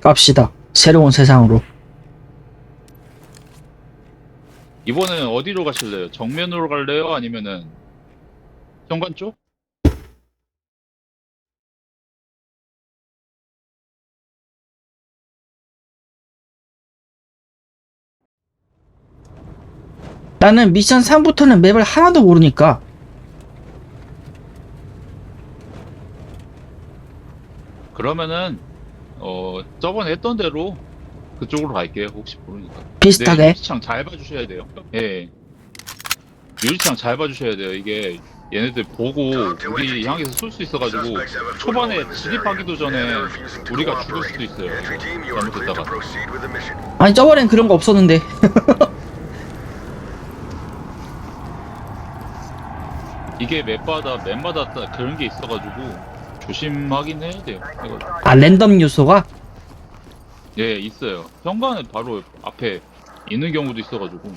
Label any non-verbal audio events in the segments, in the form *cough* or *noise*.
갑시다. 새로운 세상으로. 이번에는 어디로 가실래요? 정면으로 갈래요? 아니면은 현관 쪽? 나는 미션 3부터는 맵을 하나도 모르니까 그러면은 어 저번에 했던 대로 그쪽으로 갈게요. 혹시 모르니까. 비슷하게 네, 유리창 잘 봐주셔야 돼요. 예. 유리창 잘 봐주셔야 돼요. 이게 얘네들 보고 우리 향해서 쏠 수 있어가지고 초반에 진입하기도 전에 우리가 죽을 수도 있어요. 이거 잘못했다가. 아니 저번엔 그런 거 없었는데 *laughs* 이게 맵마다 맵마다 다 그런 게 있어가지고 조심하긴 해야 돼요. 이거 아 랜덤 요소가 예 있어요. 현관에 바로 앞에 있는 경우도 있어가지고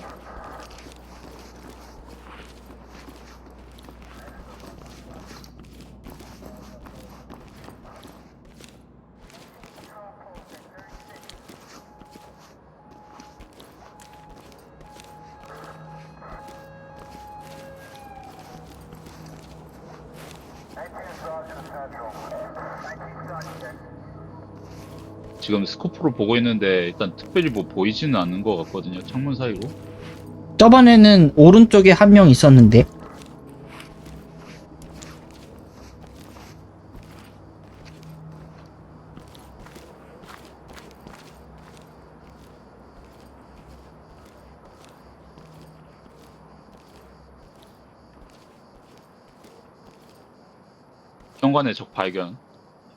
지금 스코프로 보고 있는데 일단 특별히 뭐 보이지는 않는 것 같거든요. 창문 사이로. 저번에는 오른쪽에 한 명 있었는데 현관에 적 발견.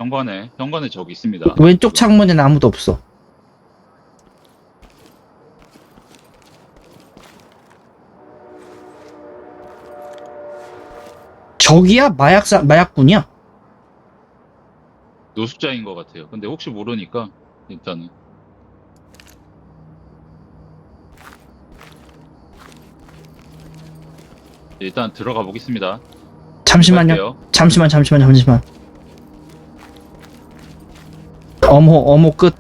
현관에 현관에 적 있습니다. 왼쪽 창문에는 아무도 없어 저기야 마약사 마약군이야 노숙자인 것 같아요. 근데 혹시 모르니까 일단은 일단 들어가 보겠습니다. 잠시만요 갈게요. 잠시만 잠시만 잠시만 어머 어머 끝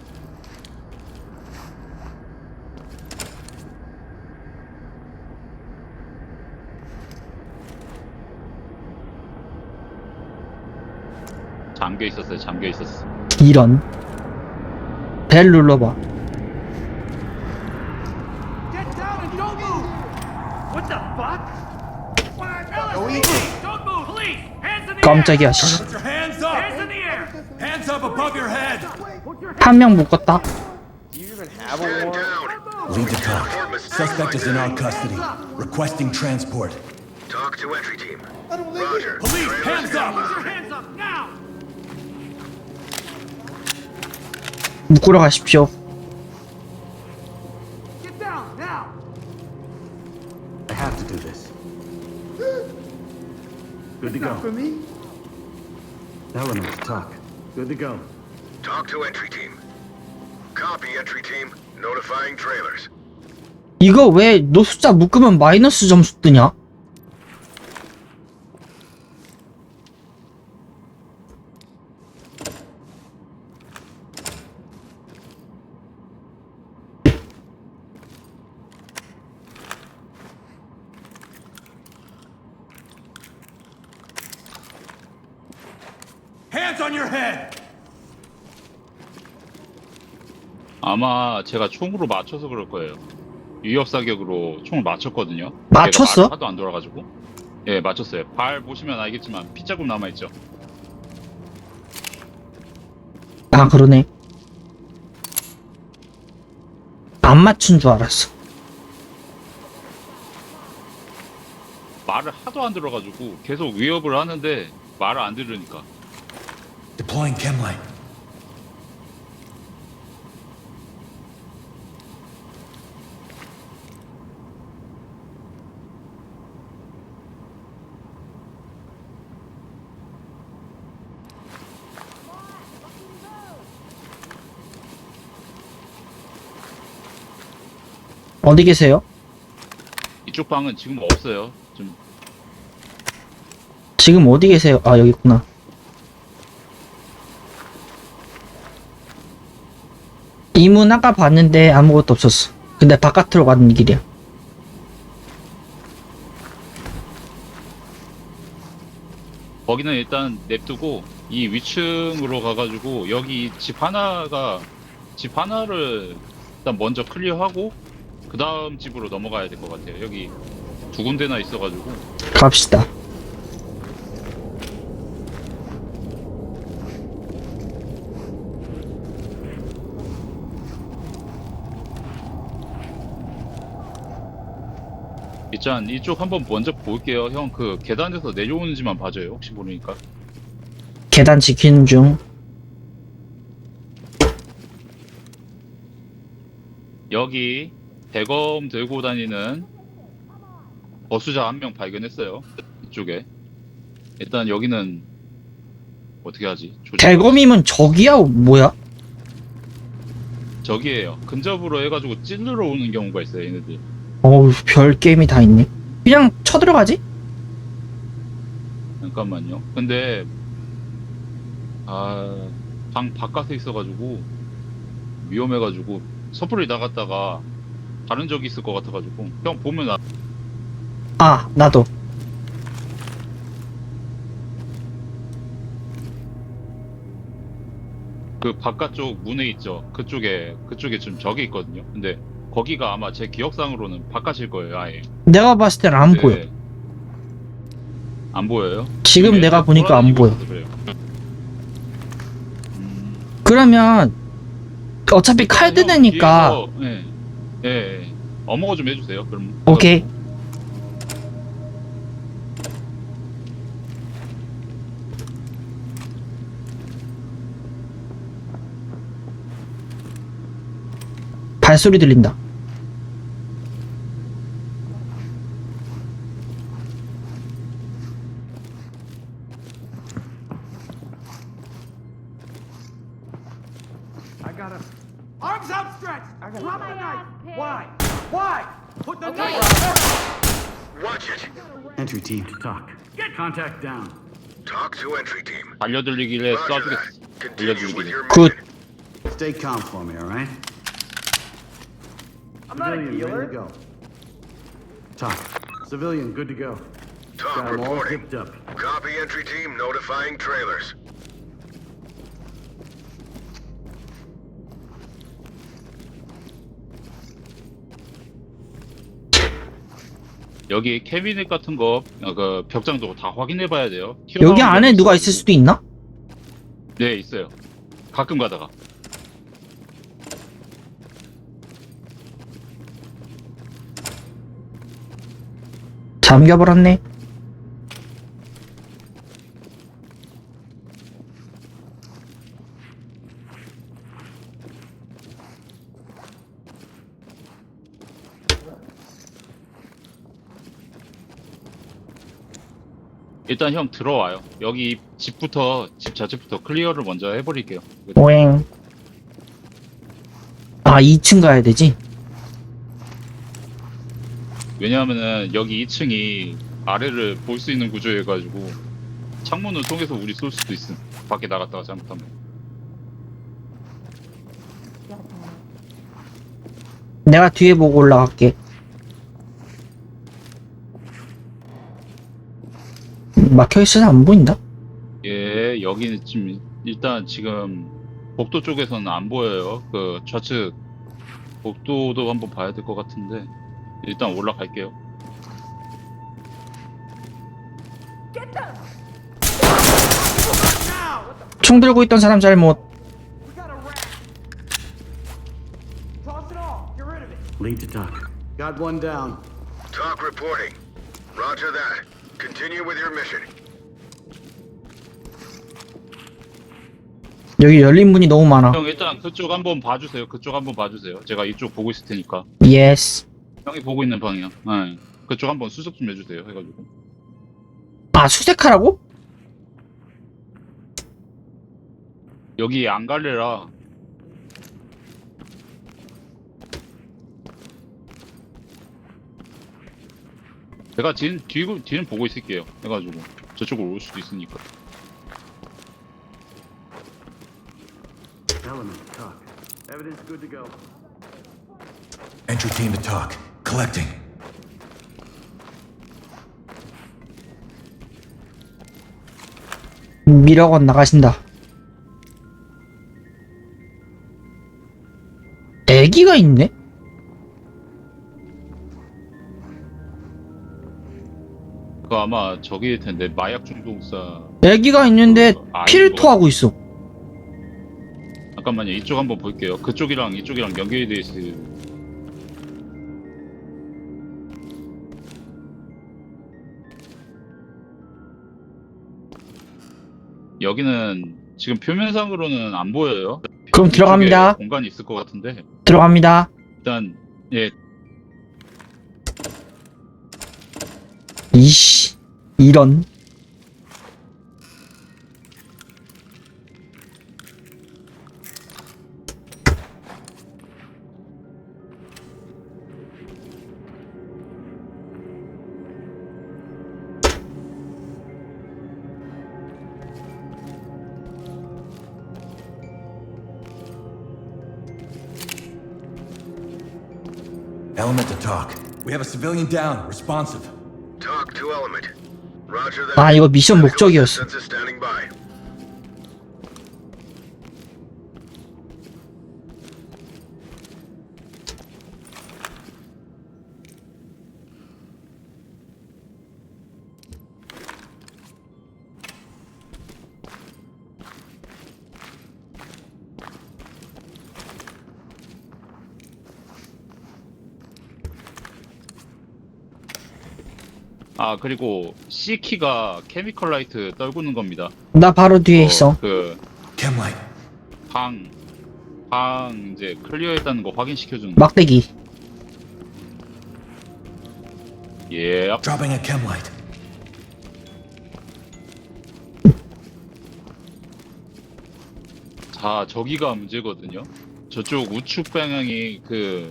잠겨 있었어요. 잠겨 있었어. 이런 벨 눌러봐 Get down and don't move! What the fuck? Go easy! Don't move! Police! Hands in the 깜짝이야! 씨. 한 명 묶었다 Lead to talk. Suspect is in our custody. Requesting transport. Talk to entry team. Roger. Police, hands up! Put your hands up now! 묶으러 가십시오 Get down now! I have to do this. Good to go. For me? Elements, talk. Good to go. Talk to entry team. 이거 왜 노숙자 묶으면 마이너스 점수 뜨냐? Hands on your head! 아마 제가 총으로 맞춰서 그럴 거예요. 위협 사격으로 총을 맞췄거든요. 맞췄어? 하도 안 돌아가지고. 예, 맞췄어요. 발 보시면 알겠지만 피자국 남아 있죠. 아 그러네 안 맞춘 줄 알았어 말을 하도 안 들어가지고 계속 위협을 하는데 말을 안 들으니까. Deploying chemline. 어디 계세요? 이쪽 방은 지금 없어요. 좀 지금 어디 계세요? 아, 여기 있구나. 이 문 아까 봤는데 아무것도 없었어. 근데 바깥으로 가는 길이야. 거기는 일단 냅두고 이 위층으로 가가지고 여기 집 하나가 집 하나를 일단 먼저 클리어하고 그 다음 집으로 넘어가야 될 것 같아요. 여기 두 군데나 있어가지고 갑시다. 일단 이쪽 한번 먼저 볼게요. 형 그 계단에서 내려오는지만 봐줘요. 혹시 모르니까. 계단 지키는 중. 여기 대검 들고 다니는 버수자 한 명 발견했어요. 이쪽에. 일단 여기는 어떻게 하지? 대검이면 적이야? 뭐야? 저기에요. 근접으로 해가지고 찔러러 오는 경우가 있어요. 얘네들. 어우, 별 게임이 다 있네. 그냥 쳐들어가지? 잠깐만요. 근데 아, 방 바깥에 있어가지고 위험해가지고 섣불리 나갔다가 다른 적이 있을 것 같아가지고 형 보면 아, 아, 나도. 그 바깥쪽 문에 있죠. 그쪽에 그쪽에 지금 적이 있거든요. 근데 거기가 아마 제 기억상으로는 바깥일 거예요. 아예. 내가 봤을 때는 안 네. 보여. 안 보여요? 지금 내가 보니까 안 돌아다니고 보여. 있어서 그래요. 음, 그러면 어차피 칼형 드느니까 뒤에서, 예, 예, 예. 어머거 좀 해주세요. 그럼 오케이. 발소리 들린다. I got him. Arms outstretched. I got Drop the knife. Why? Why? Put the knife. Watch it. Entry team to talk. Get contact down. Talk to entry team. 달려들리길래 Roger 쏴주겠어. that. Continue with 알려드리길래. your Good. mission. Stay calm for me, all right? I'm not a Civilian, ready to dealer. go. Talk. Civilian, good to go. Talk Got 'em all reporting. zipped up. Copy entry team notifying trailers. 여기 캐비넷 같은 거, 어, 그 벽장도 다 확인해봐야 돼요. 여기 튀어나오는 안에 누가. 있을 수도 있나? 네, 있어요. 가끔 가다가. 잠겨버렸네. 일단 형 들어와요. 여기 집부터, 집 자체부터 클리어를 먼저 해버릴게요. 오행. 아, 2층 가야 되지? 왜냐하면은 여기 2층이 아래를 볼 수 있는 구조여가지고 창문을 통해서 우리 쏠 수도 있음. 밖에 나갔다가 잘못하면. 내가 뒤에 보고 올라갈게. 막혀 있어서 안 보인다? 예, 여기는 지금 일단 지금 복도 쪽에서는 안 보여요. 그 좌측 복도도 한번 봐야 될 것 같은데 일단 올라갈게요. 총 들고 있던 사람 잘못. Lead to. Got one down. Talk reporting. Roger that. Continue with your mission. 여기 열린 문이 너무 많아. 형 일단 그쪽 한번 봐주세요. 그쪽 한번 봐주세요. 제가 이쪽 보고 있을 테니까 예스. 형이 보고 있는 방향. 네. 그쪽 한번 수습 좀 해주세요. 해가지고 아, 수색하라고? 여기 안 갈래라. 제가 뒤는 뒤 뒤는 보고 있을게요. 해가지고 저쪽으로 올 수도 있으니까. Element to talk. Evidence good to go. Entry team to talk. Collecting. 미러건 나가신다. 애기가 있네? 그 아마 저기일 텐데 마약 중독사. 애기가 있는데. 피를 토하고 있어. 잠깐만요. 이쪽 한번 볼게요. 그쪽이랑 이쪽이랑 연결이 돼 있어요. 여기는 지금 표면상으로는 안 보여요. 그럼 들어갑니다. 공간이 있을 것 같은데 들어갑니다. 일단 예 이씨, 이런. Element to talk. We have a civilian down. Responsive. 아, 이거 미션 목적이었어. 아 그리고 C 키가 케미컬 라이트 떨구는 겁니다. 나 바로 뒤에 있어. 그 Chemlight. 방, 방 이제 클리어했다는 거 확인시켜 주는 거. 막대기. 예. Dropping a. 자, 저기가 문제거든요. 저쪽 우측 방향이 그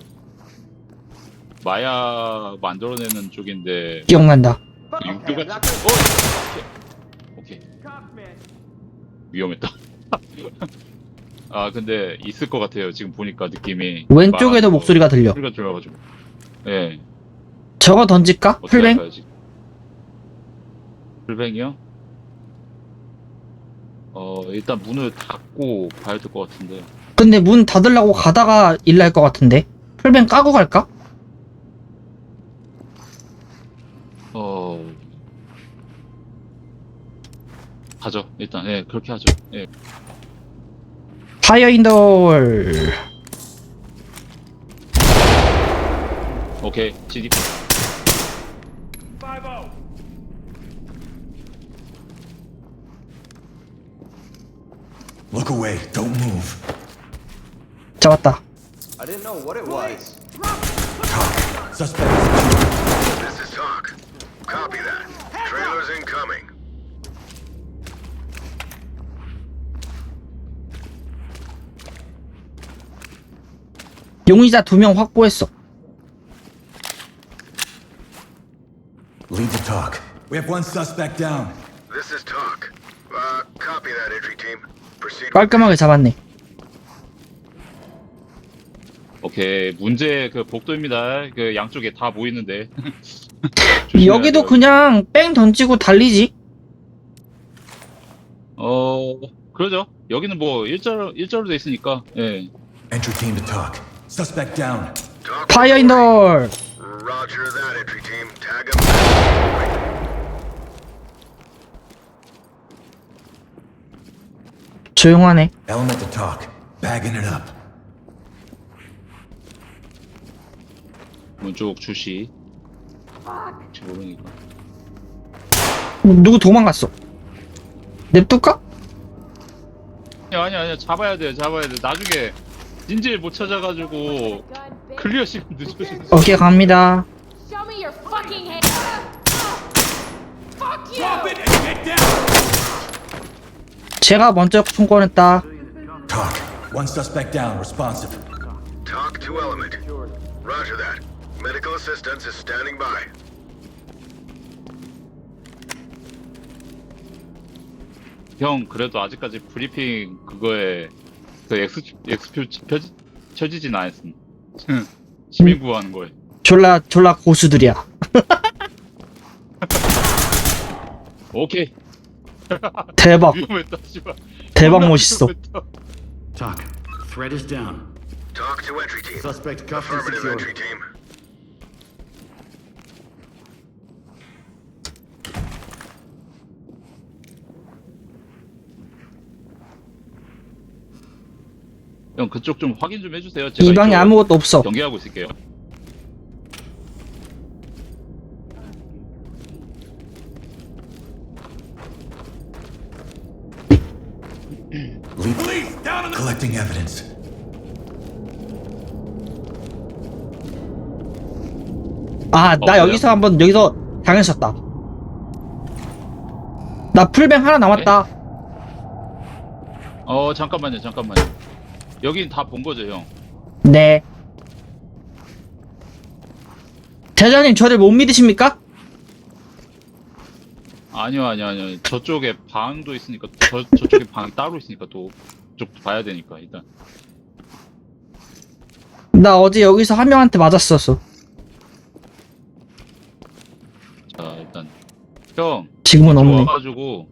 마약 만들어내는 쪽인데 기억난다. 그 육교가 어 오케이, 오케이 위험했다. *laughs* 아 근데 있을 것 같아요. 지금 보니까 느낌이 왼쪽에도 말하는 목소리가 들려. 소리가 들려가지고 예 저거 던질까? 어떻게 풀뱅? 할까요, 지금? 풀뱅이요? 어 일단 문을 닫고 가야 될 것 같은데 근데 문 닫으려고 가다가 일날 것 같은데. 풀뱅 까고 갈까? 어 하죠 일단 예 그렇게 하죠 예 파이어 인더월. 오케이 5-0. Look away. Don't move. 잡았다. I didn't know what it was. Talk. Suspect is This is talk. Copy that. Trailers incoming. 용의자 두 명 확보했어. lead to talk. We have one suspect down. This is talk. Uh, copy that entry team. Proceed. 깔끔하게 잡았네. 오케이 문제 그 복도입니다 그 양쪽에 다 보이는데 여기도 그냥 뺑 던지고 달리지. 어 그러죠 여기는 뭐 일자로 일자로 돼 있으니까 예 Entry team to talk. Suspect down. Talk. 파이어 인더월. Roger that entry team. Tag him. 조용하네. Element to talk. Bagging it up. 문쪽 주시 혹시 모르니까 누구 도망갔어. 냅둘까? 아니 아니 아니 잡아야 돼요 잡아야 돼 나중에 인질 못 찾아가지고 클리어 시간 늦어져 오케이 갑니다. Show me your fucking hand. Fuck you! 제가 먼저 총권했다. Talk. One suspect down. Responsive. Talk to element. Roger that. Medical assistance is standing by. 형 그래도 아직까지 브리핑 그거에 그 엑스 엑스표 펴 쳐지진 않았음. 시민 구하는 거에. 졸라 졸라 고수들이야. 오케이. 대박 위험했다, 씨발. 대박 멋있어. 위험했다. Talk. Threat is down. Talk to entry team. Suspect cuffed and Affirmative secured. entry team. 형 그쪽 좀 확인 좀 해주세요. 제가 이 방에 이쪽 아무것도 없어. 경계하고 있을게요. Police, down on the... Collecting evidence. 아, 어, 나 그래요? 여기서 한번 여기서 당했었다. 나 풀뱅 하나 남았다. 어 잠깐만요, 잠깐만요. 여긴 다 본 거죠, 형. 네. 대장님 저를 못 믿으십니까? 아니요, 아니요, 아니요. 저쪽에 방도 있으니까 저 저쪽에 방이 따로 있으니까 또 그쪽도 봐야 되니까 일단. 나 어제 여기서 한 명한테 맞았었어. 자 일단 형 지금은 없네. 와가지고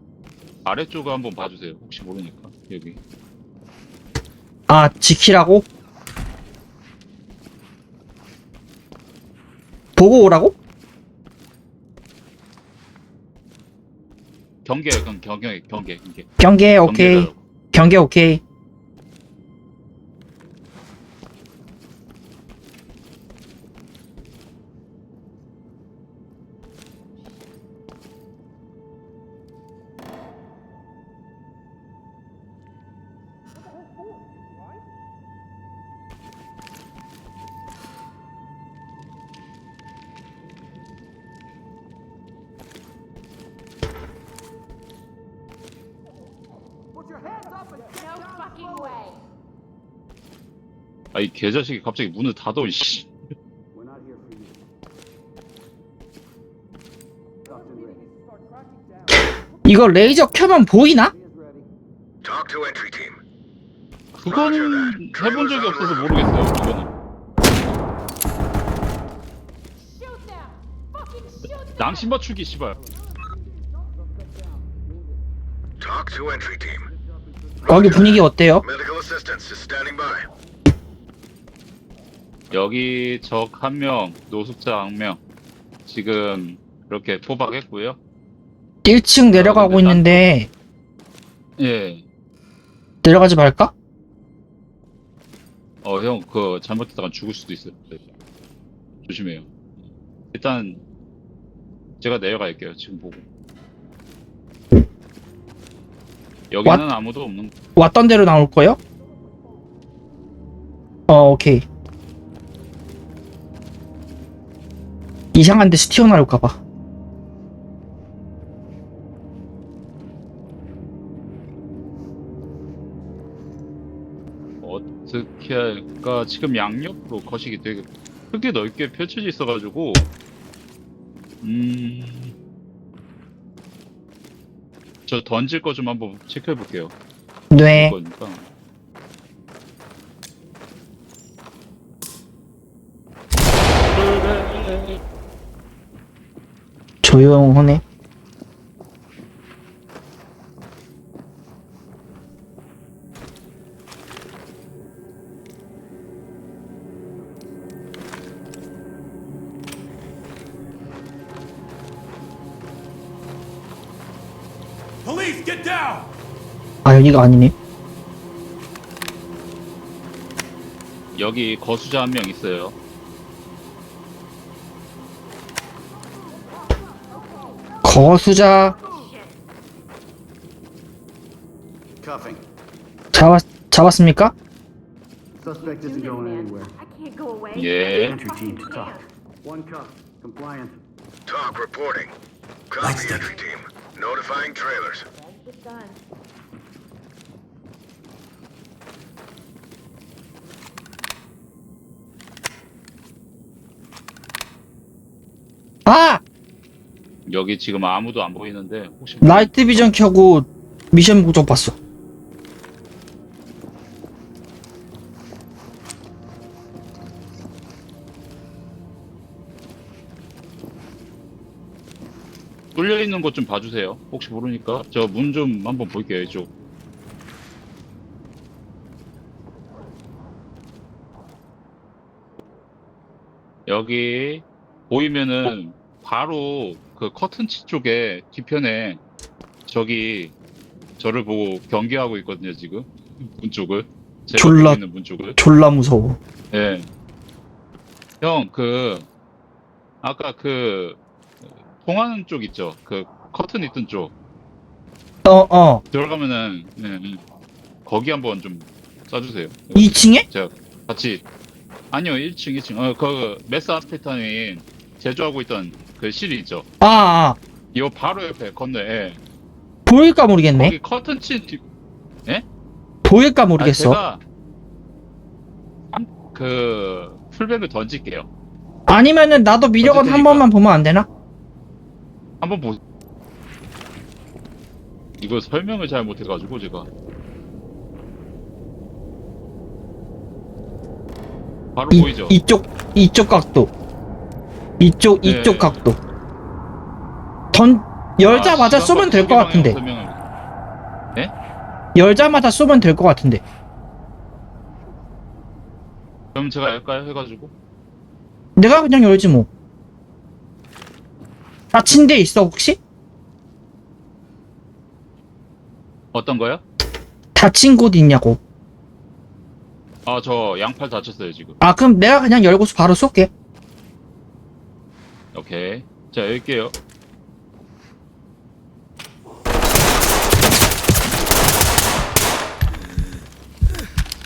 아래쪽을 한번 봐주세요. 혹시 모르니까 여기. 아, 지키라고? 보고 오라고? 경계, 경 경계, 경계, 경계. 경계 오케이. 경계 오케이. 개자식이 갑자기 문을 닫어 씨. We're not here for you. Cuffed and ready. 이거 레이저 켜면 보이나? He is ready. Talk to entry team. 그거는 해본 적이 없어서 모르겠어요. 그거는 Shoot them. Fucking shoot them. 낭심 맞추기 씨발. Talk to entry team. 거기 분위기 어때요? Medical assistance is standing by. 여기 적 한 명, 노숙자 한 명. 지금 그렇게 포박했고요. 1층 내려가고 근데 난- 있는데 예. 내려가지 말까? 어, 형, 그거 잘못했다가 죽을 수도 있어요. 네. 조심해요. 일단, 제가 내려갈게요, 지금 보고. 여기는 아무도 없는, 왔던 대로 나올 거요? 어, 오케이. 이상한 데서 튀어나올까봐. 어떻게 할까. 지금 양옆으로 거식이 되게 크게 넓게 펼쳐져 있어가지고, 음, 저 던질 거 좀 한번 체크해 볼게요. 네. 거니까. 조용하네. Police, get down! 아, 여기가 아니네. 여기 거수자 한 명 있어요. 거수자. 잡았, 잡았습니까? Suspect isn't going anywhere. I can't go away. 예. Entry team to talk. One cuff. Compliant. Talk reporting. Lights Copy down. entry team. Notifying trailers. It's done. 아! 여기 지금 아무도 안 보이는데 혹시 라이트 비전 켜고 미션 목적 봤어. 뚫려 있는 곳 좀 봐주세요. 혹시 모르니까 저 문 좀 한번 볼게요 이쪽. 여기 보이면은 바로 그 커튼치 쪽에 뒤편에 저기 저를 보고 경계하고 있거든요 지금 문 쪽을 제가 졸라- 보고 있는 문 쪽을. 졸라 무서워. 예. 형, 그, 아까 그, 통하는 쪽 있죠? 그, 커튼 있던 쪽. 어, 어. 들어가면은, 네, 네. 거기 한번 좀 쏴주세요. 2층에? 제가 같이, 아니요, 1층, 2층. 어, 그, 메스 아스페타민 제조하고 있던 그 실이 있죠? 아, 아. 요 바로 옆에 건너에, 예. 보일까 모르겠네. 거기 커튼 친 뒤, 보일까 아, 모르겠어. 제가, 한- 그, 풀백을 던질게요. 아니면은 나도 미력은 한 어쨌든 번만 보면 안 되나? 한번 보. 이거 설명을 잘 못해가지고 제가 바로 이, 보이죠? 이쪽, 이쪽 각도. 이쪽, 네. 이쪽 각도. 던, 열자마자 아, 쏘면 될 것 같은데. 설명을. 열자마자 쏘면 될 것 같은데. 그럼 제가 할까요? 해가지고 내가 그냥 열지 뭐. 다친 데 있어, 혹시? 어떤 거요? 다친 곳 있냐고. 아 저 양팔 다쳤어요 지금. 아, 그럼 내가 그냥 열고서 바로 쏠게. 오케이. 자 열게요.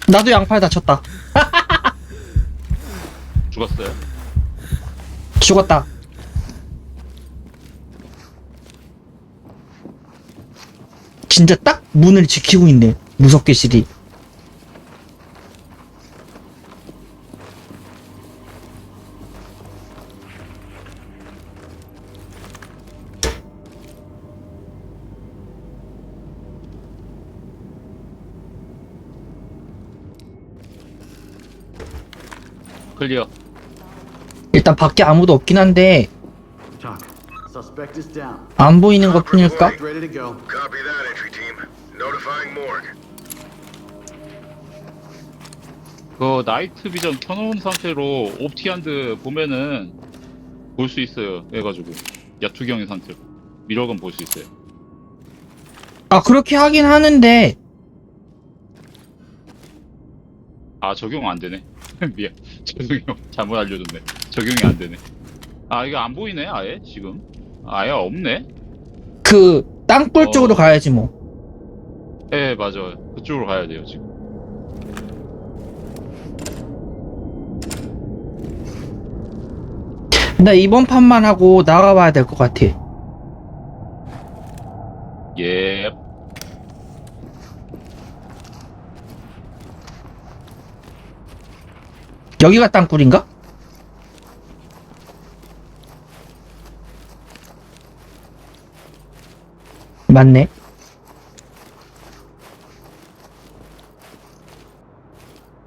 나도 양팔 다쳤다. *laughs* 죽었어요. 죽었다. 진짜 딱 문을 지키고 있네. 무섭게 실이. 클리어. 일단 밖에 아무도 없긴 한데 Talk. Suspect is down. 안 보이는 것 뿐일까? Ready to go. Copy that, entry team. Notifying morgue. 그 나이트 비전 켜놓은 상태로 옵티안드 보면은 볼 수 있어요. 해가지고 야투경의 상태로 미러건 볼 수 있어요. 아 그렇게 하긴 하는데 아 적용 안 되네. *laughs* 미안. 죄송해요. 잘못 알려줬네. 적용이 안 되네. 아 이거 안 보이네 아예 지금. 아예 없네. 그 땅굴 어. 쪽으로 가야지 뭐. 예 맞아요. 그쪽으로 가야 돼요 지금. 나 이번 판만 하고 나가봐야 될 것 같아. 예. 여기가 땅굴인가? 맞네.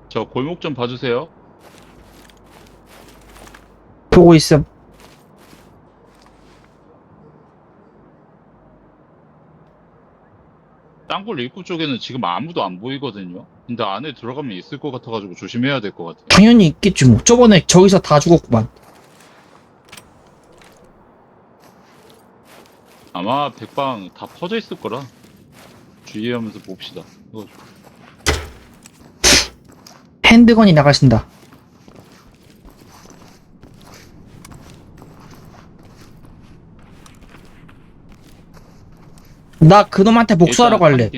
저 골목 좀 봐주세요. 보고 있어. 땅굴 입구 쪽에는 지금 아무도 안 보이거든요. 근데 안에 들어가면 있을 것 같아가지고 조심해야 될 것 같아요. 당연히 있겠지 뭐. 저번에 저기서 다 죽었구만. 아마 백방 다 퍼져 있을 거라 주의하면서 봅시다. 이거 핸드건이 나가신다. 나 그놈한테 복수하러 갈래.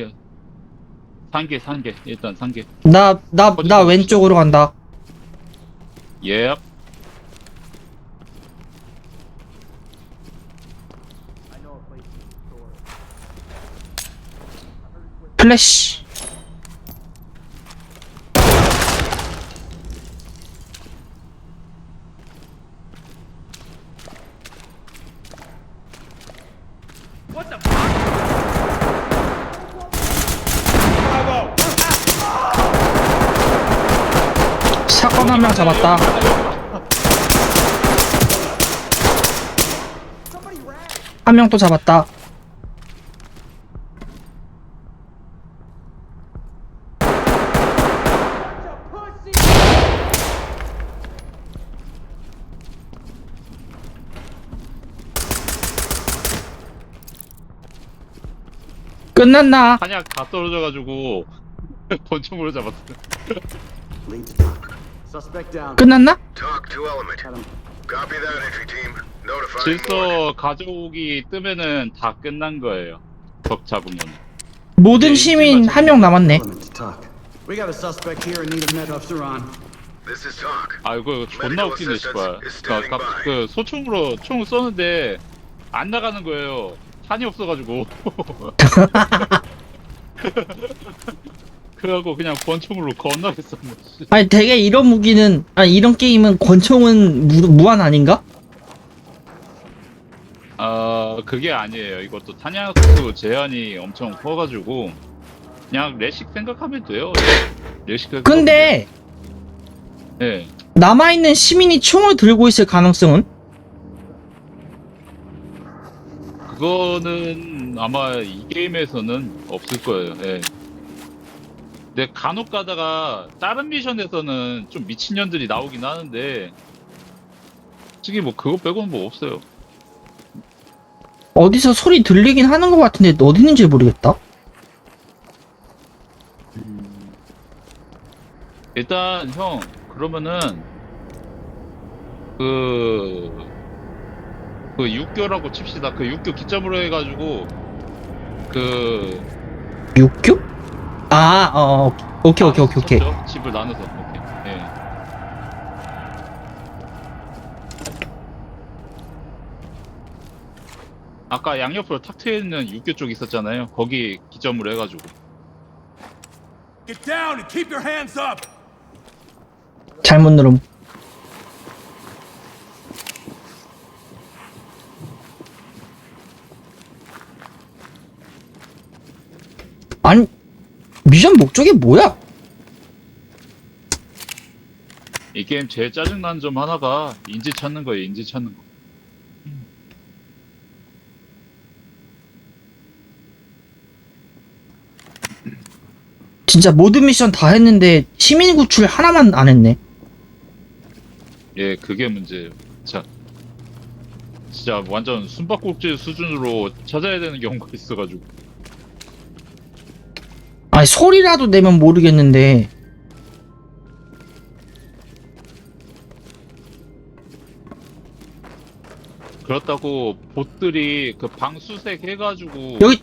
산개 산개 일단 산개. 나, 나, 나 어디서 왼쪽으로 간다. 예. 플래시. What the fuck? 사건 한 명 잡았다. 한 명 또 잡았다. 끝났나? 한약 다 떨어져가지고 *laughs* 권총으로 잡았어. *laughs* 끝났나? 질서 가져오기 뜨면은 다 끝난 거예요. 적 잡으면. 모든 네, 시민 한 명 남았네. 아이고 이거 존나 웃기네 씨발. 그, 그. 그 소총으로 총을 쏘는데 안 나가는 거예요. 탄이 없어가지고. 그래갖고 그냥 권총으로 건너게 쐈네. 씨. 아니 되게 이런 무기는 아니 이런 게임은 권총은 무, 무한 아닌가? 아 그게 아니에요. 이것도 탄약수 제한이 엄청 커가지고 그냥 레식 생각하면 돼요. 예. 레식 생각하면 근데. 예. 남아있는 시민이 총을 들고 있을 가능성은? 그거는 아마 이 게임에서는 없을 거예요. 예. 근데 간혹 가다가 다른 미션에서는 좀 미친년들이 나오긴 하는데 솔직히 뭐 그거 빼고는 뭐 없어요. 어디서 소리 들리긴 하는 것 같은데 어디 있는지 모르겠다. 일단 형 그러면은 그, 그 육교라고 칩시다. 그 육교 기점으로 해가지고 그 육교? 아, 어, 어, 오케이, 오케이, 오케이, 오케이. 쳤죠? 집을 나눠서 오케이. 예. 아까 양옆으로 탁 트여 있는 육교 쪽 있었잖아요. 거기 기점으로 해가지고. Get down and keep your hands up! 잘못 누름. 아니, 미션 목적이 뭐야? 이 게임 제일 짜증나는 점 하나가 인지 찾는 거예요. 인지 찾는 거. 진짜 모든 미션 다 했는데 시민 구출 하나만 안 했네. 예, 그게 문제예요. 자, 진짜 완전 숨바꼭질 수준으로 찾아야 되는 경우가 있어가지고. 아니, 소리라도 내면 모르겠는데. 그렇다고 봇들이 그 방수색 해가지고 여기,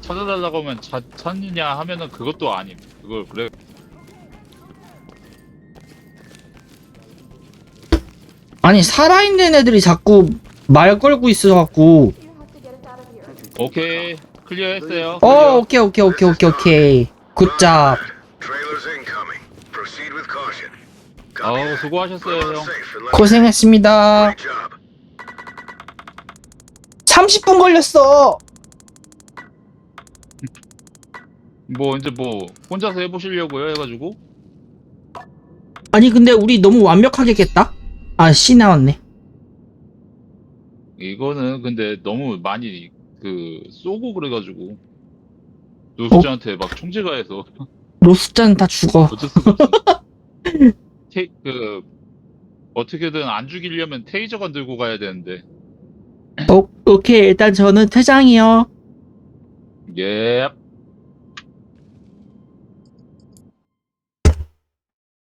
찾아달라고 하면 자, 찾느냐 하면은 그것도 아님. 그걸 그래. 아니, 살아있는 애들이 자꾸 말 걸고 있어갖고. 오케이 클리어 했어요. 어, 클리어. 오케이, 오케이, 오케이, 오케이, 오케이. 굿잡. Trailers incoming. Proceed with caution. 아우 that. 수고하셨어요 형. safe and let- 고생했습니다. Great job. 30분 걸렸어! *laughs* 뭐 이제 뭐 혼자서 해보시려고요 해가지고 아니, 근데 우리 너무 완벽하게 깼다? 아, 씨 나왔네. 이거는 근데 너무 많이 그 쏘고 그래가지고 노숙자한테 막 총질가 해서 로스짠 다 죽어. *laughs* 어쩔 수가 없어. *laughs* 테, 그 어떻게든 안 죽이려면 테이저건 들고 가야 되는데 어, 오케이. 일단 저는 퇴장이요. 예.